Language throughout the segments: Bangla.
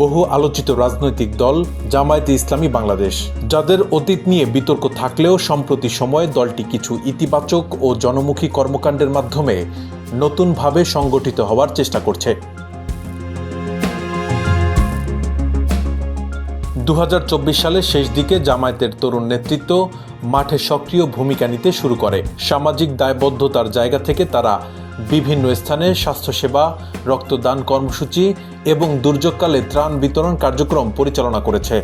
বহু আলোচিত রাজনৈতিক দল জামায়াতে ইসলামী বাংলাদেশ। যাদের অতীত নিয়ে বিতর্ক থাকলেও সম্প্রতি সময়ে দলটি কিছু ইতিবাচক ও জনমুখী কর্মকাণ্ডের মাধ্যমে নতুনভাবে সংগঠিত হওয়ার চেষ্টা করছে। দু হাজার চব্বিশ সালের শেষ দিকে জামায়াতের তরুণ নেতৃত্ব মাঠে সক্রিয় ভূমিকা নিতে শুরু করে। সামাজিক দায়বদ্ধতার জায়গা থেকে তারা বিভিন্ন স্থানে স্বাস্থ্যসেবা, রক্তদান কর্মসূচি এবং দুর্যোগকালে ত্রাণ বিতরণ কার্যক্রম পরিচালনা করেছে।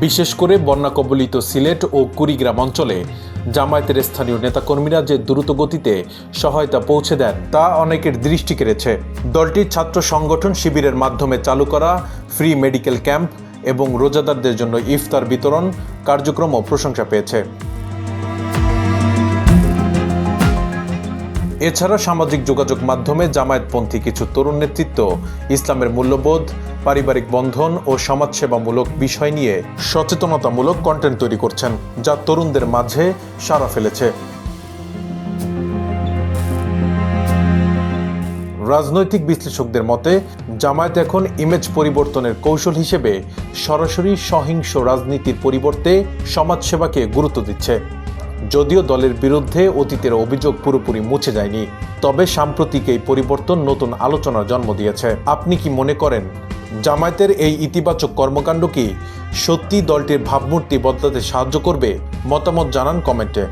বিশেষ করে বন্যা কবলিত সিলেট ও কুড়িগ্রাম অঞ্চলে জামায়াতের স্থানীয় নেতাকর্মীরা যে দ্রুত গতিতে সহায়তা পৌঁছে দেন, তা অনেকের দৃষ্টি কেড়েছে। দলটির ছাত্র সংগঠন শিবিরের মাধ্যমে চালু করা ফ্রি মেডিকেল ক্যাম্প এবং রোজাদারদের জন্য ইফতার বিতরণ কার্যক্রমও প্রশংসা পেয়েছে। এছাড়া সামাজিক যোগাযোগ মাধ্যমে জামায়াতপন্থী কিছু তরুণ নেতৃত্ব, ইসলামের মূল্যবোধ, পারিবারিক বন্ধন ও সমাজসেবামূলক বিষয় নিয়ে সচেতনতামূলক কন্টেন্ট তৈরি করছেন, যা তরুণদের মাঝে সাড়া ফেলেছে। রাজনৈতিক বিশ্লেষকদের মতে, জামায়াত এখন ইমেজ পরিবর্তনের কৌশল হিসেবে সরাসরি সহিংস রাজনীতির পরিবর্তে সমাজসেবাকে গুরুত্ব দিচ্ছে। যদিও দলের বিরুদ্ধে অতীতের অভিযোগ পুরোপুরি মুছে যায়নি, তবে সাম্প্রতিক এই পরিবর্তন নতুন আলোচনার জন্ম দিয়েছে। আপনি কি মনে করেন, জামায়াতের এই ইতিবাচক কর্মকাণ্ড কি সত্যি দলটির ভাবমূর্তি বদলাতে সাহায্য করবে? মতামত জানান কমেন্টে।